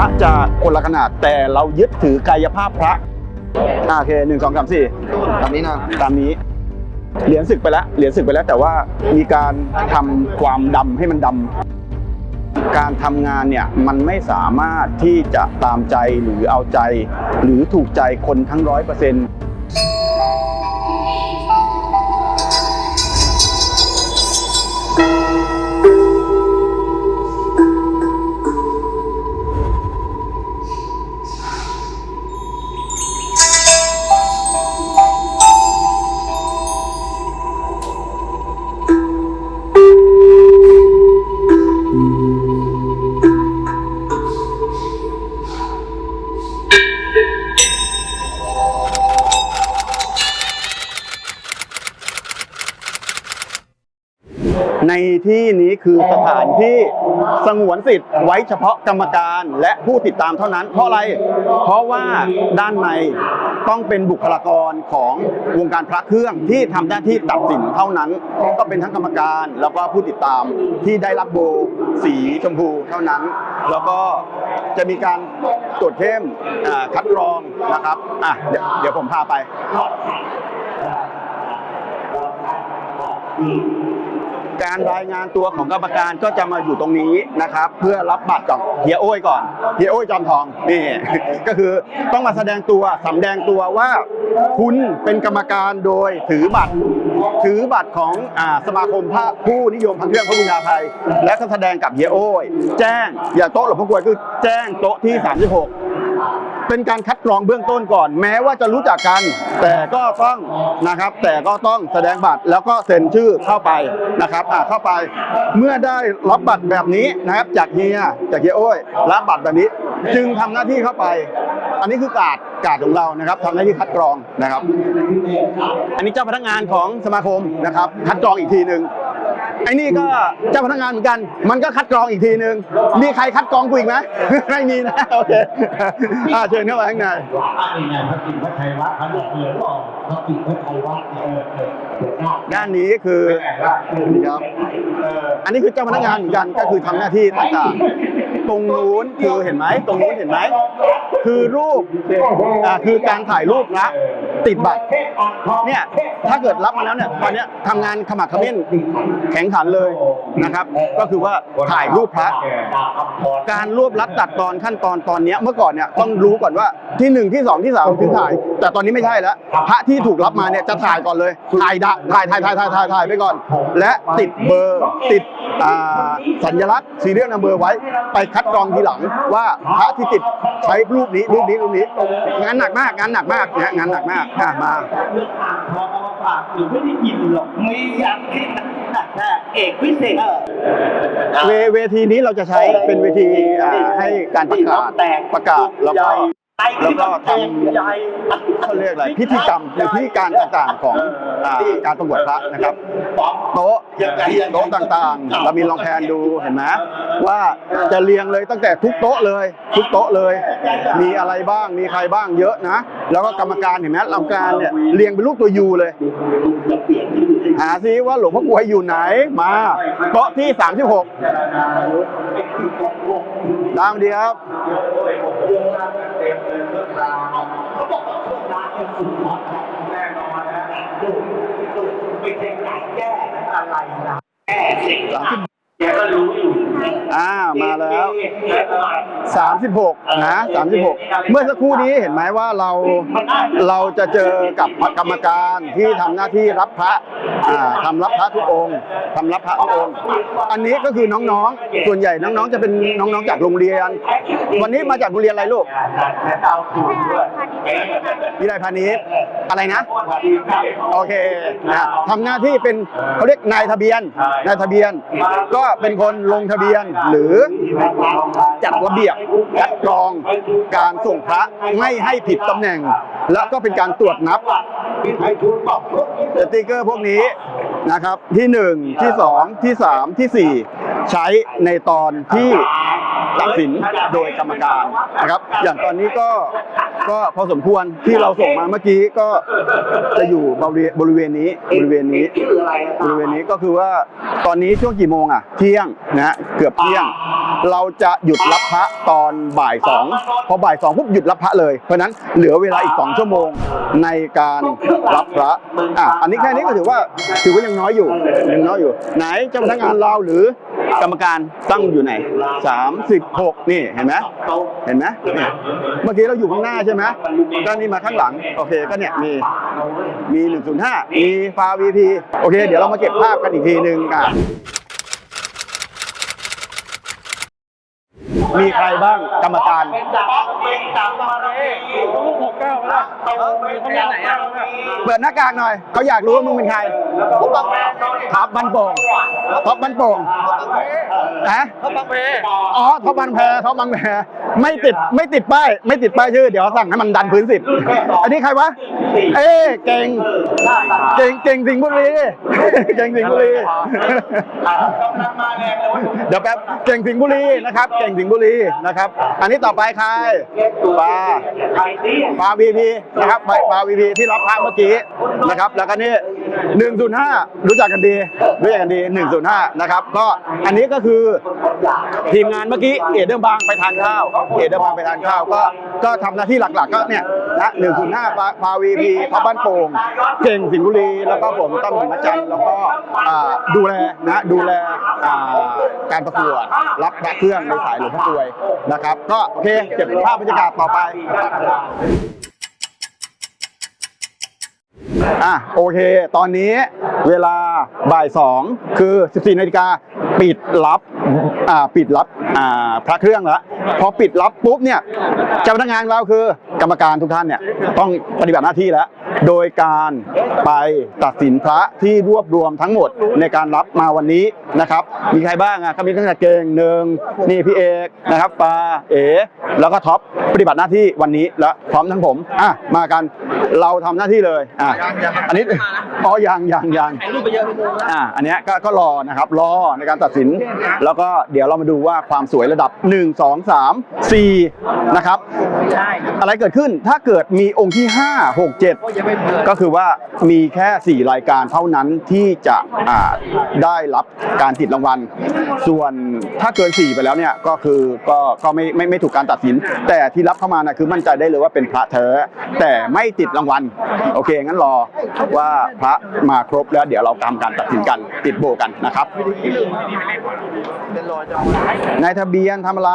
ระจะคนละขนาดแต่เรายึดถือกายภาพพระอ่าโอเคหนึ่งสองสามสี่ตามนี้นะตามนี้เหรียญศึกไปแล้วเหรียญศึกไปแล้วแต่ว่ามีการทำความดำให้มันดำการทำงานเนี่ยมันไม่สามารถที่จะตามใจหรือเอาใจ หรือถูกใจคนทั้งร้อยเปอร์เซ็นต์ ที่นี้คือสถานที่สงวนสิทธิ์ไว้เฉพาะกรรมการและผู้ติดตามเท่านั้น เพราะอะไร เพราะว่าด้านในต้องเป็นบุคลากรของวงการพระเครื่องที่ทำหน้าที่ตัดสินเท่านั้น ก็เป็นทั้งกรรมการแล้วก็ผู้ติดตามที่ได้รับโบสีชมพูเท่านั้น แล้วก็จะมีการตรวจเข้มอ่าคัดกรองนะครับอะเดี๋ยวเดี๋ยวผมพาไป การรายงานตัวของกรรมการก็จะมาอยู่ตรงนี้นะครับ เพื่อรับบัตรจากเฮียโอ้ยก่อนเฮียโอ้ยจอมทองนี่ก็คือต้องมาแสดงตัวสำแดงตัวว่า คุณเป็นกรรมการโดยถือบัตร ถือบัตรของสมาคมพระผู้นิยมพันเครื่องพระบุญญาไทยและก็แสดงกับเฮียโอ้ยแจ้ง อย่าโต๊ะหลวงพ่อกวยคือแจ้งโต๊ะที่ 36 เป็นการคัดกรองเบื้องต้นก่อน แม้ว่าจะรู้จักกัน แต่ก็ต้องนะครับ แต่ก็ต้องแสดงบัตรแล้วก็เซ็นชื่อเข้าไปนะครับอ่าเข้าไปเมื่อได้รับบัตรแบบนี้นะครับ จากเฮียจากเฮียโอ้ยรับบัตรแบบนี้ จึงทำหน้าที่เข้าไป อันนี้คือการดการดของเรานะครับทำหน้าที่คัดกรองนะครับ อันนี้เจ้าพนักงานของสมาคมนะครับ คัดกรองอีกทีหนึ่ง ไอ้นี่ก็เจ้าพนักงานเหมือนกัน มันก็คัดกรองอีกทีหนึ่งมีใครคัดกรองกูอีกไหม ไม่มีนะโอเคอ่าเชิญเข้ามาข้างในอันนี้ไงพระกินพระไทยวัดพระเหลือเหลือบอกพระกินพระไทยวัดเนี่ยเออเออเออหน้าด้านนี้คือนี่ครับเอออันนี้คือเจ้าพนักงานเหมือนกันก็คือทำหน้าที่ต่างๆตรงนู้นคือเห็นไหมตรงนู้นเห็นไหมคือรูปอ่าคือการถ่ายรูปพระ ติดบัตรเนี่ยถ้าเกิดรับมาแล้วเนี่ยตอนเนี้ยทำงานขมักเขม้นแข็งขันเลยนะครับ ก็คือว่าถ่ายรูปพระ การรวบรัดตัดตอนขั้นตอนตอนเนี้ยเมื่อก่อนเนี่ยต้องรู้ก่อนว่าที่หนึ่งที่สองที่สามถึงถ่าย แต่ตอนนี้ไม่ใช่แล้วพระที่ถูกรับมาเนี่ยจะถ่ายก่อนเลยถ่ายดะถ่ายถ่ายถ่ายถ่ายถ่ายถ่ายไปก่อน และติดเบอร์ติดสัญลักษณ์ซีเรียลนัมเบอร์ไว้ไปคัดกรองทีหลังว่าพระที่ติดใช้รูปนี้รูปนี้รูปนี้งานหนักมากงานหนักมากเนี่ยงานหนักมากอะมาเรื่องอ่างทองเอามาฝากหรือไม่ได้ยินหรอกมีอย่างที่หนักแท้เอกพิเศษเออเวเวทีนี้เราจะใช้เป็นเวทีอ่าให้การประกาศประกาศแล้วก็ แล้วก็ทำเขาเรียกอะไรพิธีกรรมหรือพิธีการต่างๆของอ่าการประกวดพระนะครับ โต๊ะโต๊ะต่างๆ เรามีลองแพนดูเห็นไหมว่าจะเรียงเลยตั้งแต่ทุกโต๊ะเลย ทุกโต๊ะเลย มีอะไรบ้างมีใครบ้างเยอะนะ แล้วก็กรรมการเห็นไหมกรรมการเนี่ยเรียงเป็นรูปตัวยูเลย หาซิว่าหลวงพ่อกลวยอยู่ไหนมาโต๊ะที่ 36ดังดีครับไม่ใช่การแก้อะไรนะแก้สิ่ง แกก็รู้อยู่อ่ามาแล้ว 36 นะ 36 เมื่อสักครู่นี้เห็นไหมว่าเราเราจะเจอกับกรรมการที่ทำหน้าที่รับพระอ่าทำรับพระทุกองค์ทำรับพระทุกองค์ อันนี้ก็คือน้องๆ ส่วนใหญ่น้องๆ จะเป็นน้องๆจากโรงเรียน วันนี้มาจากโรงเรียนอะไรลูกและดาวถูกด้วยวิไลพาณิชย์อะไรนะ โอเคนะทำหน้าที่เป็นเขาเรียกนายทะเบียนนายทะเบียนก็เป็นคนลงทะเบียนหรือจัดระเบียบจัดกรองการส่งพระไม่ให้ผิดตำแหน่ง แล้วก็เป็นการตรวจนับสติกเกอร์พวกนี้นะครับที่ 1 ที่ 2 ที่ 3 ที่ 4 ใช้ในตอนที่ ตัดสินโดยกรรมการนะครับ อย่างตอนนี้ก็ก็พอสมควรที่เราส่งมาเมื่อกี้ก็จะอยู่บริเวณบริเวณนี้บริเวณนี้บริเวณนี้ก็คือว่าตอนนี้ช่วงกี่โมงอะเที่ยงนะเกือบเที่ยง เราจะหยุดรับพระตอนบ่ายสองพอบ่ายสองปุ๊บหยุดรับพระเลย เพราะฉะนั้นเหลือเวลาอีกสองชั่วโมงในการรับพระอะอันนี้แค่นี้ก็ถือว่าถือว่ายังน้อยอยู่ยังน้อยอยู่ ไหนเจ้าพนักงานเราหรือ กรรมการตั้งอยู่ไหนสามสิบหกนี่เห็นไหมเห็นไหมเนี่เมื่อกี้เราอยู่ข้างหน้าใช่ไหมด้านนี้มาข้างหลัง โอเคก็เนี่ยมีมี 105 มีฟาวีพีโอเค เดี๋ยวเรามาเก็บภาพกันอีกทีหนึ่งอะมีใครบ้างกรรมการ เป็นดับเป็นดับมาเลยลูกหกเก้าแล้วโต๊ะเป็นดับมาเลยเปิดหน้ากากหน่อย เขาอยากรู้ว่ามึงเป็นใครท็อปบันโป่งท็อปบันโป่งนะเขาบังเบอ๋อท็อปบันแพรท็อปบันแพร ไม่ติดไม่ติดป้าย ไม่ติดป้ายชื่อ เดี๋ยวสั่งให้มันดันพื้นสิบอันนี้ใครวะ เอ้เก่ง เก่งเก่งสิงห์บุรี เก่งสิงห์บุรีกำลังมาแรงเลยเดี๋ยวแป๊บ เก่งสิงห์บุรีนะครับ เก่งสิงห์บุรีนะครับ อันนี้ต่อไปใครปลาไทยที่ปลาวีพีนะครับปลาวีพีที่รับพระเมื่อกี้นะครับ แล้วก็นี่หนึ่งศูนย์ห้ารู้จักกันดี รู้จักกันดีหนึ่งศูนย์ห้านะครับ ก็อันนี้ก็คือทีมงานเมื่อกี้เอเดอร์บางไปทานข้าวเอเดินทางไปทานข้าวก็ก็ทำหน้าที่หลักๆ ก็เนี่ยนะหนึ่งศูนย์ห้าพาวีพีพับบ้านโป่งเก่งสิงห์บุรี แล้วก็ผมตั้มหิมจันทร์แล้วก็อ่าดูแลนะดูแลอ่าการประกวดรับพระเครื่องในสายหลวงพ่อกลวยนะครับ ก็โอเคเก็บภาพบรรยากาศต่อไป อะโอเค ตอนนี้เวลาบ่ายสองคือ 14นาฬิกาปิดรับอ่าปิดรับอ่าพระเครื่องแล้วพอปิดรับปุ๊บเนี่ยเจ้าพนักงานเราคือกรรมการทุกท่านเนี่ยต้องปฏิบัติหน้าที่แล้ว โดยการไปตัดสินพระที่รวบรวมทั้งหมดในการรับมาวันนี้นะครับ มีใครบ้างอะก็มีตั้งแต่เก่งหนึ่งนี่พี่เอกนะครับปาเอแล้วก็ท็อปปฏิบัติหน้าที่วันนี้และพร้อมทั้งผมอะมากันเราทำหน้าที่เลยอะอันนี้อ๋อยังยังยังอะอันเนี้ยก็ก็รอนะครับรอในการตัดสิน แล้วก็เดี๋ยวเรามาดูว่าความสวยระดับ 1 2 3 4นะครับอะไรเกิดขึ้นถ้าเกิดมีองค์ที่ 5 6 7 ก็คือว่ามีแค่ 4 รายการเท่านั้นที่จะอ่าได้รับการติดรางวัล ส่วนถ้าเกิน 4 ไปแล้วเนี่ยก็คือก็ก็ไม่ไม่ไม่ถูกการตัดสิน แต่ที่รับเข้ามานะคือมั่นใจได้เลยว่าเป็นพระแท้แต่ไม่ติดรางวัลโอเคงั้นรอว่าพระมาครบแล้วเดี๋ยวเราทำการตัดสินกันติดโบกันนะครับนายทะเบียนทำอะไร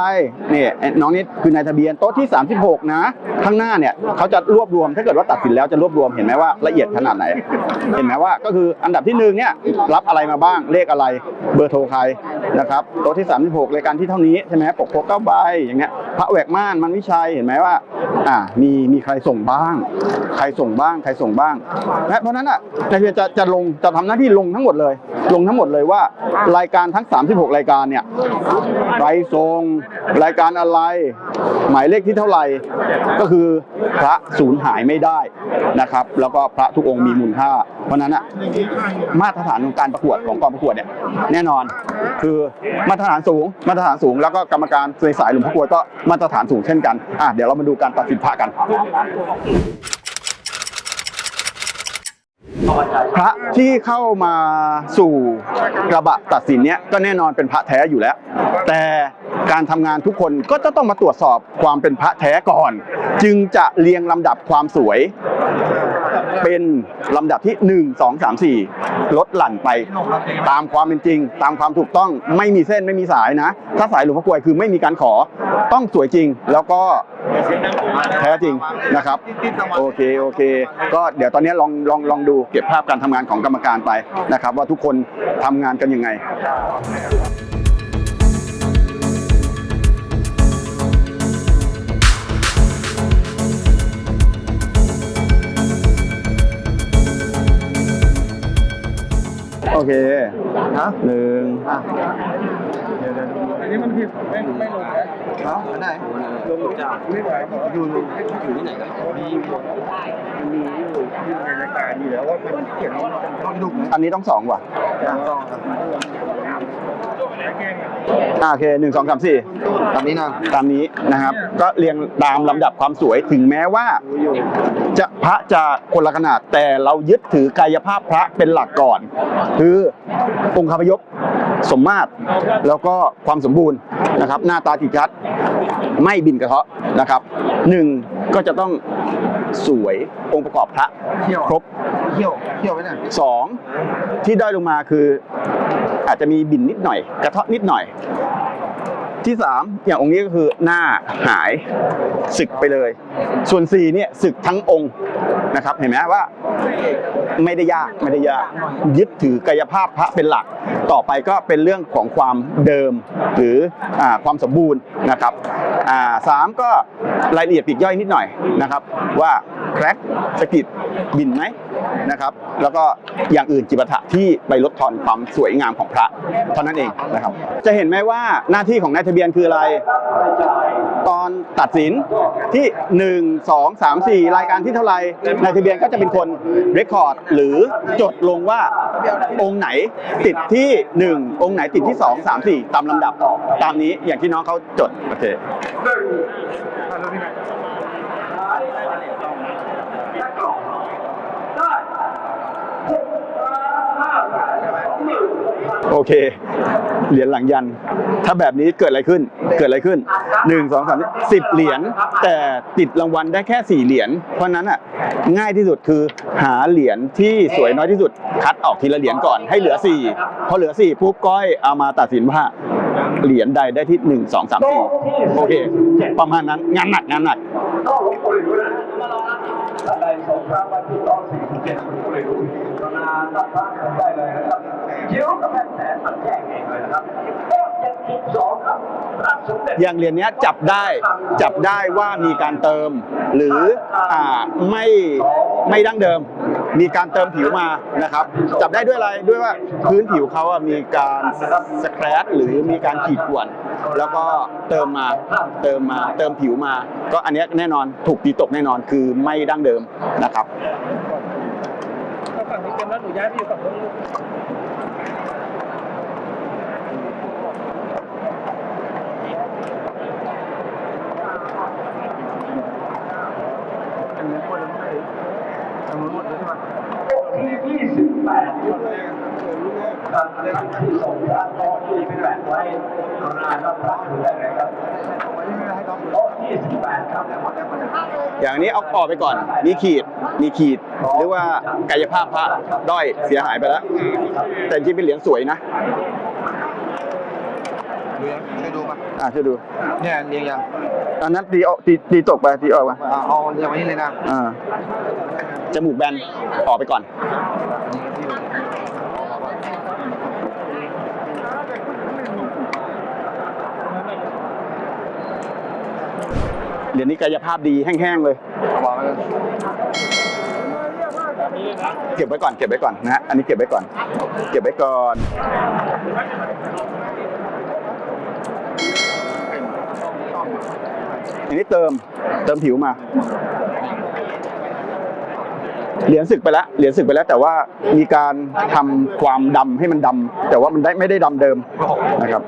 นี่น้องนี่คือนายทะเบียนโต๊ะที่ 36 นะ ข้างหน้าเนี่ยเขาจะรวบรวมถ้าเกิดว่าตัดสินแล้วจะรวบรวมเห็นไหมว่าละเอียดขนาดไหน เห็นไหมว่าก็คืออันดับที่หนึ่งเนี่ยรับอะไรมาบ้างเลขอะไรเบอร์โทรใครนะครับโต๊ะที่ 36รายการที่เท่านี้ใช่ไหมปกโพเก้าใบอย่างเงี้ยพระแหวกม่านมันวิชัยเห็นไหมว่า อ่ามีมีใครส่งบ้าง ใครส่งบ้าง ใครส่งบ้างและเพราะนั้นอะนายเบียจะจะลงจะทำหน้าที่ลงทั้งหมดเลย ลงทั้งหมดเลยว่ารายการทั้ง 36 รายการเนี่ยใครส่งรายการอะไร หมายเลขที่เท่าไหร่ก็คือพระสูญหายไม่ได้นะครับ แล้วก็พระทุกองค์มีมูลค่า เพราะนั้นอะมาตรฐานของการประกวดของกองประกวดเนี่ยแน่นอนคือมาตรฐานสูงมาตรฐานสูง แล้วก็กรรมการในสายหลวงพ่อกวยก็มาตรฐานสูงเช่นกันอะเดี๋ยวเรามาดูการตัดสินพระกัน พระที่เข้ามาสู่กระบะตัดสินเนี้ยก็แน่นอนเป็นพระแท้อยู่แล้ว แต่การทำงานทุกคนก็จะต้องมาตรวจสอบความเป็นพระแท้ก่อน จึงจะเรียงลำดับความสวย เป็นลำดับที่ 1 2 3 4 ลดหลั่นไป ตามความเป็นจริง ตามความถูกต้องไม่มีเส้นไม่มีสายนะ ถ้าสายหลวงพ่อกลวยคือไม่มีการขอต้องสวยจริง แล้วก็แท้จริงนะครับ โอเคโอเค ก็เดี๋ยวตอนนี้ลองลองลองดูเก็บภาพการทำงานของกรรมการไปนะครับ ว่าทุกคนทำงานกันยังไง โอเคนะหนึ่งอันนี้มันผิดไม่ไม่ลงนะเนาะอันไหนลงจากไม่ไหวครับอยู่อยู่อยู่ที่ไหนกันมีมีอยู่อยู่ในรายการอยู่แล้วว่ามันเขียนว่ามันเป็นช่องดุอันนี้ต้องสองว่ะต้องครับ อ่าโอเคหนึ่งสองสามสี่ตามนี้นะตามนี้นะครับ ก็เรียงตามลำดับความสวยถึงแม้ว่า จะพระจะคนละขนาดแต่เรายึดถือกายภาพพระเป็นหลักก่อน คือองค์คาพยพสมมาตรแล้วก็ความสมบูรณ์นะครับ หน้าตาทิชัดไม่บินกระเทาะนะครับหนึ่งก็จะต้องสวยองค์ประกอบพระครบเที่ยวเที่ยวไปเนี่ยสองที่ด้อยลงมาคืออาจจะมีบินนิดหน่อยกระเทาะนิดหน่อย ที่สามอย่างองค์นี้ก็คือหน้าหายศึกไปเลย ส่วนสี่เนี่ยศึกทั้งองค์นะครับเห็นไหมว่าไม่ได้ยากไม่ได้ยาก ยึดถือกายภาพพระเป็นหลักต่อไปก็เป็นเรื่องของความเดิมหรือความสมบูรณ์นะครับสามก็รายละเอียดปีกย่อยนิดหน่อยนะครับ ว่าแครกสะกิดบินไหมนะครับ แล้วก็อย่างอื่นจิปาถะที่ไปลดทอนความสวยงามของพระเท่านั้นเองนะครับ จะเห็นไหมว่าหน้าที่ของนายทะเบียนคืออะไร ตอนตัดสินที่ 1 2 3 4 รายการที่เท่าไรนายทะเบียนก็จะเป็นคนเรคคอร์ดหรือจดลงว่าองค์ไหนติดที่1 องค์ไหนติดที่ 2 3 4 ตามลำดับตามนี้อย่างที่น้องเขาจด โอเค โอเค เหรียญหลังยัน ถ้าแบบนี้เกิดอะไรขึ้น เกิดอะไรขึ้น1 2 3 10เหรียญ แต่ติดรางวัลได้แค่4เหรียญ เพราะนั้นอะง่ายที่สุดคือหาเหรียญที่สวยน้อยที่สุด คัดออกทีละเหรียญก่อนให้เหลือ4พอเหลือ4ปุ๊บก้อยเอามาตัดสินว่าเหรียญใดได้ที่1 2 3 4โอเค ประมาณนั้นงานหนักงานหนักต้องหลวงปู่หลิวนะท่านใดสงครามวันที่ต้องสี่สิบเจ็ดหลวงปู่หลิวกรุณาตั้งพระกันได้เลยนะครับเกี่ยวกับ องเลยนะครับเลขเจ็ดสิบสองครับพระสมเด็จอย่างเหรียญเนี้ยจับได้จับได้ว่ามีการเติม หรืออ่าไม่ไม่ดั้งเดิม มีการเติมผิวมานะครับ จับได้ด้วยอะไรด้วยว่าพื้นผิวเขาอะมีการสแครชหรือมีการขีดข่วน แล้วก็เติมมาเติมมาเติมผิวมา ก็อันเนี้ยแน่นอนถูกตีตกแน่นอนคือไม่ดั้งเดิมนะครับฝั่งนี้เต็มแล้วหนูย้ายไปอยู่ฝั่งนู้นลูก ที่ยี่สิบ แปดครับที่ส่งพระโต๊ะที่แปดไว้กรุณารับพระถือได้เลยครับโต๊ะยี่สิบแปดครับอย่างนี้เอาออกไปก่อน มีขีด มีขีด หรือว่ากายภาพพระด้อยเสียหายไปแล้ว แต่จริงเป็นเหรียญสวยนะ ดูยังช่วยดูป่ะอะช่วยดู เนี่ยเรียงยังอันนั้นตีออกตีตีตกไปตีออกไปอ่าเอาเรียงไว้นี่เลยนะอ่าจมูกแบนออกไปก่อน เดี๋ยวนี้กายภาพดีแห้งๆเลยวางไว้เลยเก็บไว้ก่อนเก็บไว้ก่อนนะฮะอันนี้เก็บไว้ก่อน เก็บไว้ก่อน อันนี้เติมเติมผิวมา เหรียญสึกไปแล้วเหรียญสึกไปแล้ว แต่ว่ามีการทำความดำให้มันดำแต่ว่ามันได้ไม่ได้ดำเดิมนะครับ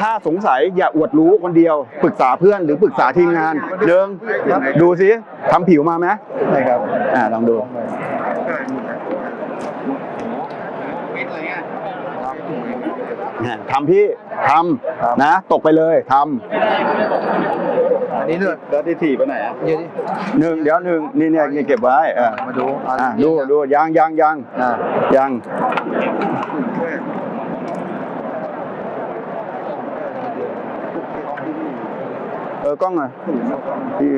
ถ้าสงสัยอย่าอวดรู้คนเดียว ปรึกษาเพื่อนหรือปรึกษาทีมงานเดิงดูสิทำผิวมาไหมใช่ครับอ่าลองดูอะทำพี่ทำนะ ตกไปเลยทอันนี้ด้วยำแล้วที่ถีไปไหนอะเยอะดิหนึ่งเดี๋ยวหนึ่งนี่เนี่ยนี่เก็บไว้อะมาดูอะดูดูยังยังยังอ่ายัง ออกล้องหน่อยพี่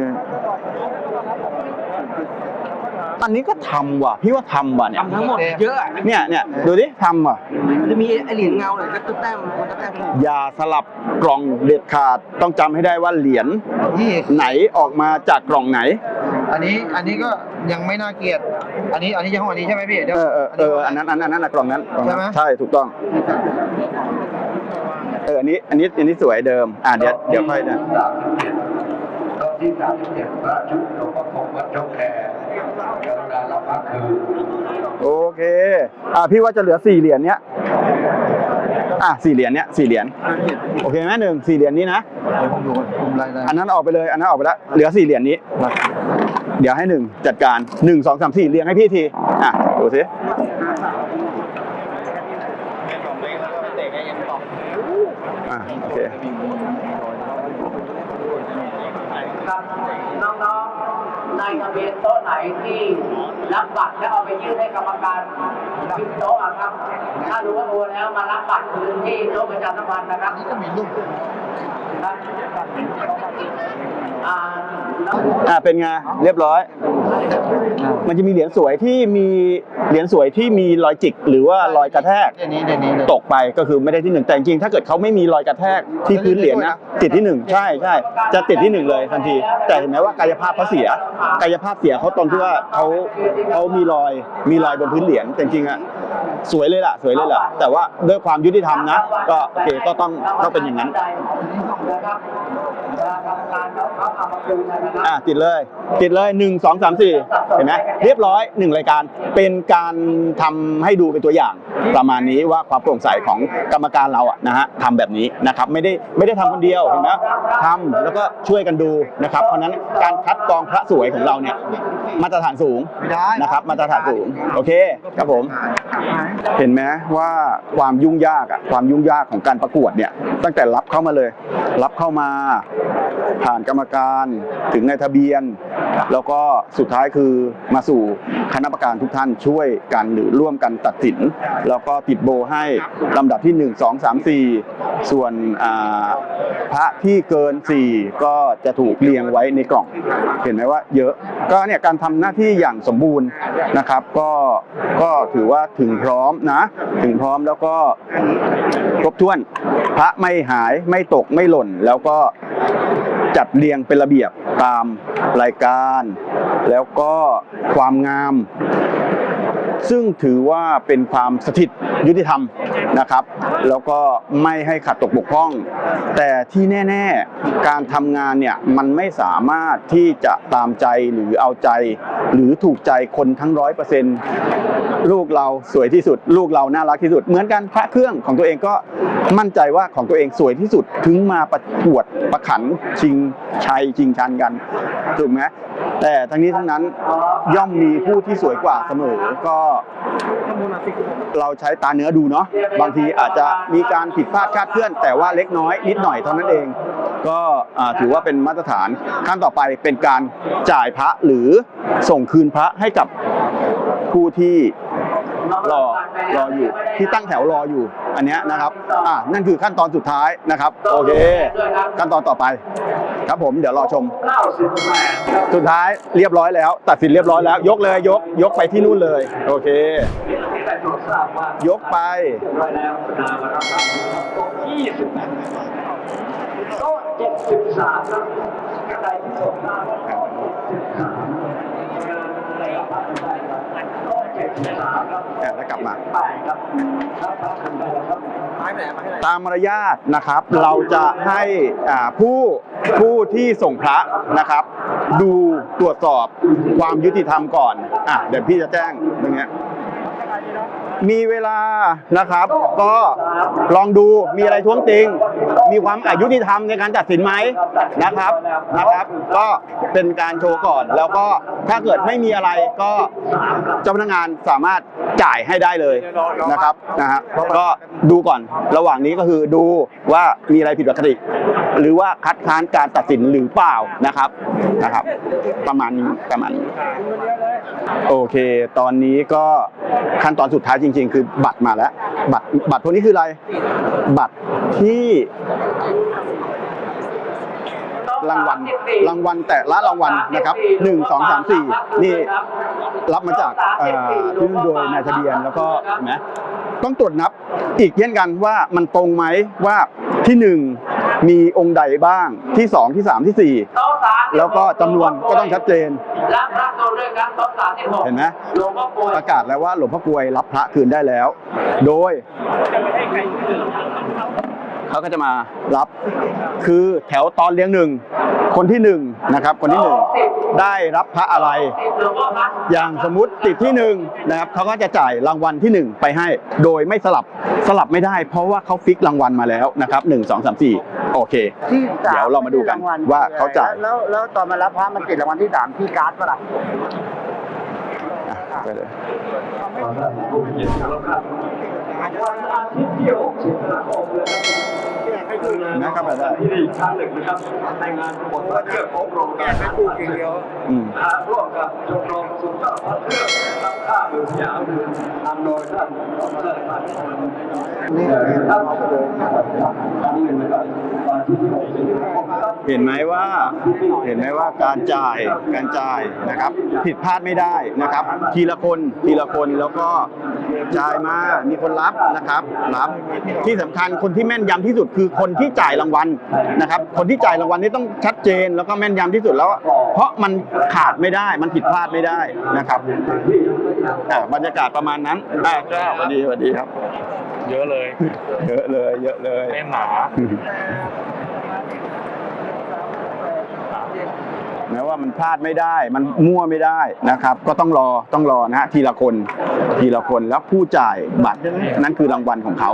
อันนี้ก็ทำว่ะ พี่ว่าทำว่ะเนี่ย ทำทั้งหมดเยอะอะเนี่ยเนี่ยดูดิทำว่ะ มันจะมีไอเหรียญเงาเลยก็แต้มมันก็แต้มอย่าสลับกล่องเด็ดขาด ต้องจำให้ได้ว่าเหรียญยี่ไหนออกมาจากกล่องไหน อันนี้อันนี้ก็ยังไม่น่าเกลียด อันนี้อันนี้ยังห้องอันนี้ใช่ไหมพี่เดี๋ยวเออเออเอออันนั้นอันนั้นอันนั้นนะกล่องนั้นกล่องนั้นใช่ไหมใช่ถูกต้อง เอออันนี้อันนี้อันนี้สวยเดิม อ่าเดี๋ยวเดี๋ยวค่อยนะตอนที่สามสิบเจ็ดพระชุดหลวงพ่อคงวัดเจ้าแคร์กรุณารับพระคือโอเค อ่าพี่ว่าจะเหลือสี่เหรียญเนี้ยอะสี่เหรียญเนี้ยสี่เหรียญโอเคไหมหนึ่งสี่เหรียญนี้นะเดี๋ยวผมดูก่อนผมไล่ได้อันนั้นออกไปเลยอันนั้นออกไปแล้วเหลือสี่เหรียญนี้ เดี๋ยวให้หนึ่งจัดการหนึ่งสองสามสี่เรียงให้พี่ทีอะดูสิ อะ โอเคครับน้องๆในทะเบียนโต๊ะไหนที่รับบัตรแล้วเอาไปยื่นให้กรรมการที่โต๊ะอะครับ ถ้ารู้ว่าโอนแล้วมารับบัตรคืนที่โต๊ะประชาสัมพันธ์นะครับนี่ก็มีรูปครับอ่าแล้วอะเป็นไงเรียบร้อย มันจะมีเหรียญสวยที่มีเหรียญสวยที่มีรอยจิก หรือว่ารอยกระแทก เดี๋ยวนี้เดี๋ยวนี้เลยตกไปก็คือไม่ได้ที่หนึ่งแต่จริงๆถ้าเกิดเขาไม่มีรอยกระแทกที่พื้นเหรียญนะติดที่หนึ่งใช่ใช่จะติดที่หนึ่งเลยทันที แต่เห็นไหมว่ากายภาพเขาเสีย กายภาพเสียเขาตรงที่ว่าเขาเขามีรอยมีรอยบนพื้นเหรียญแต่จริงๆอะสวยเลยล่ะสวยเลยล่ะ แต่ว่าด้วยความยุติธรรมนะ ก็โอเคก็ต้องต้องเป็นอย่างนั้นอะติดเลย ติดเลยหนึ่งสองสามสี่เห็นไหมเรียบร้อยหนึ่งรายการเป็นการทำให้ดูเป็นตัวอย่างประมาณนี้ว่าความโปร่งใสของกรรมการเราอะนะฮะทำแบบนี้นะครับไม่ได้ไม่ได้ทำคนเดียวเห็นไหมทำแล้วก็ช่วยกันดูนะครับ เพราะนั้นการคัดกรองพระสวยของเราเนี่ยมาตรฐานสูงนะครับมาตรฐานสูงโอเคครับผมเห็นไหมว่าความยุ่งยากอะความยุ่งยากของการประกวดเนี่ยตั้งแต่รับเข้ามาเลย รับเข้ามาผ่านกรรมการถึงในทะเบียน แล้วก็สุดท้ายคือมาสู่คณะกรรมการทุกท่านช่วยกันหรือร่วมกันตัดสิน แล้วก็ติดโบให้ลำดับที่ 1 2 3 4 ส่วนอ่าพระที่เกิน 4 ก็จะถูกเรียงไว้ในกล่อง เห็นไหมว่าเยอะก็เนี่ยการทำหน้าที่อย่างสมบูรณ์นะครับ ก็ก็ถือว่าถึงพร้อม้อมนะ ถึงพร้อมแล้วก็ครบถ้วน พระไม่หายไม่ตกไม่หล่น แล้วก็จัดเรียงเป็นระเบียบตามรายการ แล้วก็ความงาม ซึ่งถือว่าเป็นความสถิตยุติธรรม นะครับ แล้วก็ไม่ให้ขัดตกบกพร่อง แต่ที่แน่ ๆ การทำงานเนี่ยมันไม่สามารถที่จะตามใจหรือเอาใจ หรือถูกใจคนทั้งร้อยเปอร์เซ็นต์ลูกเราสวยที่สุด ลูกเราน่ารักที่สุด เหมือนกันพระเครื่องของตัวเองก็มั่นใจว่าของตัวเองสวยที่สุดถึงมาประกวดประขันชิงชัยชิงชันกันถูกไหมแต่ทั้งนี้ทั้งนั้นย่อมมีผู้ที่สวยกว่าเสมอก็เราใช้ตาเนื้อดูเนาะบางทีอาจจะมีการผิดพลาดคาดเคลื่อน แต่ว่าเล็กน้อยนิดหน่อยเท่านั้นเอง ก็ถือว่าเป็นมาตรฐานขั้นต่อไปเป็นการจ่ายพระหรือส่งคืนพระให้กับผู้ที่รอรออยู่ที่ตั้งแถวรออยู่อันนี้นะครับอ่านั่นคือขั้นตอนสุดท้ายนะครับ โอเค ขั้นตอนต่อไป ครับผมเดี๋ยวรอชม สุดท้ายเรียบร้อยแล้ว ตัดสินเรียบร้อยแล้ว ยกเลยยกยกไปที่นู่นเลย โอเค แต่ตรวจทราบว่ายกไปไว้แล้วนามารับครับโต๊ะ20โต๊ะ73ครับกระไดที่สองหน้าโต๊ะ73งานในรับบัตรได้ครับโต๊ะ73ครับอะแล้วกลับมาไปครับรับพระคืนได้แล้วครับตามมารยาทนะครับ เราจะให้อ่าผู้ผู้ที่ส่งพระนะครับ ดูตรวจสอบความยุติธรรมก่อนอะเดี๋ยวพี่จะแจ้งอย่างเงี้ย มีเวลานะครับ ก็ลองดูมีอะไรท้วงติง มีความอายุติธรรมในการตัดสินไหมนะครับนะครับ ก็เป็นการโชว์ก่อน แล้วก็ถ้าเกิดไม่มีอะไรก็เจ้าพนักงานสามารถจ่ายให้ได้เลยนะครับนะฮะก็ดูก่อนระหว่างนี้ก็คือดูว่ามีอะไรผิดปกติ หรือว่าคัดค้านการตัดสินหรือเปล่านะครับนะครับ ประมาณนี้ประมาณนี้ โอเค ตอนนี้ก็ขั้นตอนสุดท้ายจริง ๆ คือบัตรมาแล้ว บัตรบัตรพวกนี้คืออะไร บัตรที่รางวัลรางวัลแต่ละรางวัลนะครับหนึ่งสองสามสี่นี่รับมาจากเอ่อที่โดยนายทะเบียนแล้วก็เห็นไหมต้องตรวจนับอีกเช่นกันว่ามันตรงไหมว่าที่หนึ่งมีองค์ใดบ้างที่สองที่สามที่สี่แล้วก็จำนวนก็ต้องชัดเจน เห็นไหมหลวงพ่อกลวยประกาศแล้วว่าหลวงพ่อกลวยรับพระคืนได้แล้ว โดยเขาก็จะมารับคือแถวตอนเลี้ยงหนึ่ง คนที่หนึ่งนะครับคนที่หนึ่งได้รับพระอะไรหลวงพ่อพัดอย่างสมมติติดที่หนึ่งนะครับเขาก็จะจ่ายรางวัลที่หนึ่งไปให้ โดยไม่สลับสลับไม่ได้ เพราะว่าเขาฟิกรางวัลมาแล้วนะครับหนึ่งสองสามสี่โอเค ที่สเดี๋ยวเรามาดูกันว่าเขาจ่าย แล้วแล้วตอนมารับพระมันติดรางวัลที่สามที่การ์ดปะล่ะอะไปเลยวันอาทิตย์ที่หกสิงหาคมนะครับ นะครับไปได้ที่ชั้นหนึ่งนะครับในงานบทว่าเครื่องของโรงงานไม่พูดองเดียวร่วมกับชมรมสุนทรพรเครื่องนำข้าวอยู่สยามนำโดยท่านดรพันธ์นี่ท่านนี่นะนที่หกสิงหาคมนครับเห็นไหมว่าเห็นไหมว่าการจ่ายการจ่ายนะครับ ผิดพลาดไม่ได้นะครับ ทีละคนทีละคนแล้วก็จ่ายมามีคนรับนะครับรับที่สำคัญคนที่แม่นยำที่สุดคือคนที่จ่ายรางวัลนะครับ คนที่จ่ายรางวัลนี่ต้องชัดเจนแล้วก็แม่นยำที่สุดแล้ว เพราะมันขาดไม่ได้มันผิดพลาดไม่ได้นะครับบรรยากาศประมาณนั้นอะเจ้าสวัสดีสวัสดีครับ เยอะเลย เยอะเลย เยอะเลยแน่นหนาแม้ว่ามันพลาดไม่ได้ มันมั่วไม่ได้นะครับ ก็ต้องรอต้องรอนะฮะทีละคนทีละคนแล้วผู้จ่ายบัตรนั่นคือรางวัลของเขา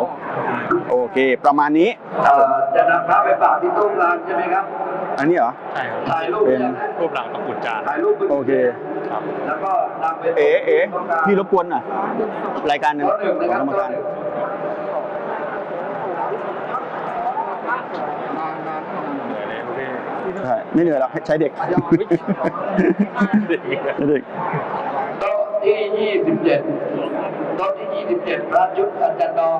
โอเค ประมาณนี้เอ่อจะนำพระไปฝากที่ตู้กลางใช่ไหมครับ อันนี้เหรอใช่ครับถ่ายรูปเป็นยังรูปหลังตะกรุดจานถ่ายรูปโอเคครับแล้วก็นำไป เอ๋เอ๋พี่รบกวนหน่อยรายการหนึ่งโต๊ะหนึ่งขนะองครับกรรมโต๊ะการหนึ่งเหนื่อยเลยพี่ใช่ไม่เหนื่อยหรอกใช้เด็กเด็กใช้เด็กโต๊ะที่ยี่สิบเจ็ดโต๊ะที่ยี่สิบเจ็ดพระยุทธอาจารย์ดอง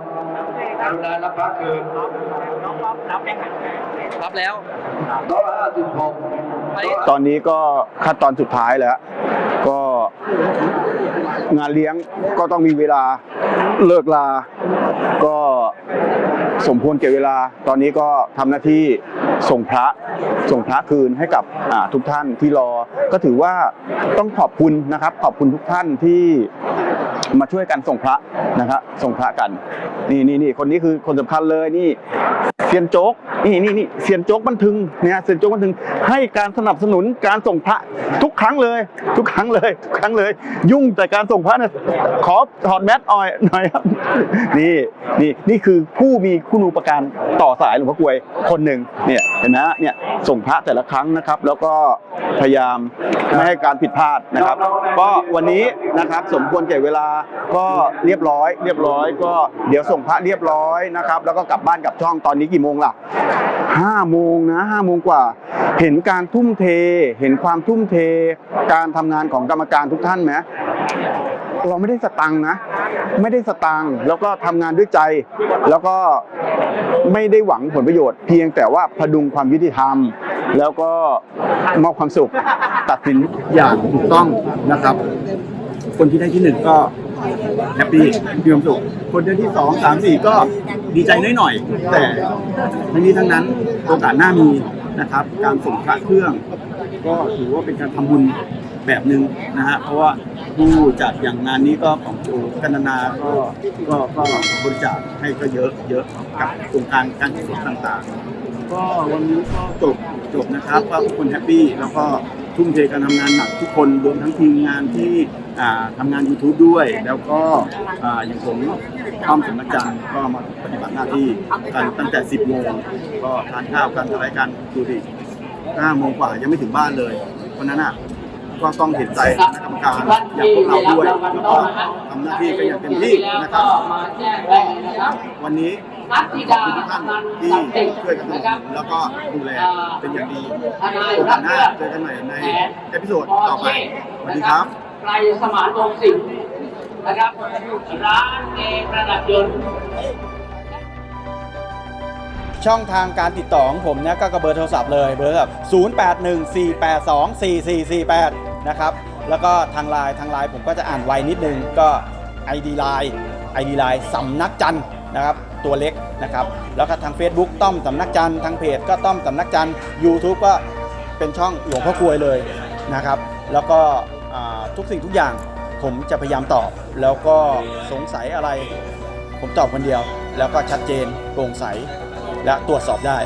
กรุณารับพระคืนรับแล้วโต๊ะห้าสิบหกตอนนี้ก็ขั้นตอนสุดท้ายแล้ว ก็ งานเลี้ยงก็ต้องมีเวลาเลิกลา ก็สมควรเก็บเวลา ตอนนี้ก็ทำหน้าที่ส่งพระ ส่งพระคืนให้กับทุกท่านที่รอ ก็ถือว่าต้องขอบคุณนะครับ ขอบคุณทุกท่านที่มาช่วยกันส่งพระนะครับส่งพระกัน นี่นี่นี่คนนี้คือคนสำคัญเลยนี่เซียนโจ๊กนี่นี่นี่เซียนโจ๊กบันทึงเนี่ยเซียนโจ๊กบันทึงให้การสนับสนุนการส่งพระทุกครั้งเลย ทุกครั้งเลยทุกครั้งเลย ยุ่งแต่การส่งพระเนี่ยขอถอดแมสออยหน่อยครับนี่นี่นี่คือผู้มีคุณูปการต่อสายหลวงพ่อกวยคนหนึ่งเนี่ยเห็นไหมเนี่ยส่งพระแต่ละครั้งนะครับ แล้วก็พยายามไม่ให้การผิดพลาดนะครับ ก็วันนี้นะครับสมควรแก่เวลาก็เรียบร้อย เรียบร้อย ก็เดี๋ยวส่งพระเรียบร้อยนะครับ แล้วก็กลับบ้านกลับช่องตอนนี้กี่โมงล่ะห้าโมงนะห้าโมงกว่า เห็นการทุ่มเท เห็นความทุ่มเท การทำงานของกรรมการทุกท่านไหม เราไม่ได้สตังค์นะ ไม่ได้สตังค์แล้วก็ทำงานด้วยใจ แล้วก็ไม่ได้หวังผลประโยชน์ เพียงแต่ว่าพดุงความยุติธรรม แล้วก็มอบความสุขตัดสินอย่างถูกต้องนะครับ คนที่ได้ที่หนึ่งก็แฮปปี้มีความสุขคนที่ได้ที่สองสามสี่ก็ดีใจน้อยหน่อย แต่ทั้งนี้ทั้งนั้นโอกาสหน้ามีนะครับ การส่งพระเครื่อง ก็ถือว่าเป็นการทำบุญแบบหนึ่งนะฮะเพราะว่าผู้จัดอย่างงานนี้ก็ของโจกันนาก็ก็ก็บริจาคให้ก็เยอะเยอะกับโครงการการกุศลต่างๆ ก็วันนี้ก็จบจบนะครับว่าทุกคนแฮปปี้แล้วก็ทุ่มเทการทำงานหนักทุกคนรวมทั้งทีมงานที่อ่าทำงาน YouTube ด้วย แล้วก็อย่างผมต้อมสำนักจันก็มาปฏิบัติหน้าที่กันตั้งแต่ 10โมงก็ทานข้าวกันอะไรกันดูดิ ห้าโมงกว่ายังไม่ถึงบ้านเลยเพราะนั้นอะก็ต้องเห็นใจคณะกรรมการอย่างพวกเราด้วยแล้วก็ทำหน้าที่กันอย่างเต็มที่นะครับวันนี้ขอบคุณทุกท่านที่ช่วยกันสนับสนุนแล้วก็ดูแลเป็นอย่างดีโอกาสหน้าเลือกเจอกันใหม่ในเอพิโซดต่อไปสวัสดีครับไกลสมานวงสิงห์นะครับร้านเอประดับยนต์ ช่องทางการติดต่อของผมเนี่ยก็กระเบอร์โทรศัพท์เลยเบอร์โทรศัพท์0814824448 นะครับ แล้วก็ทางไลน์ทางไลน์ผมก็จะอ่านไวนิดนึงก็ ID Line ID Line สำนักจันนะครับตัวเล็กนะครับ แล้วก็ทาง Facebook ต้อมสำนักจันทางเพจก็ต้อมสำนักจัน YouTube ก็เป็นช่องหลวงพ่อกลวยเลยนะครับ แล้วก็ทุกสิ่งทุกอย่างผมจะพยายามตอบ แล้วก็สงสัยอะไร ผมตอบคนเดียว แล้วก็ชัดเจนโปร่งใส และตรวจสอบได้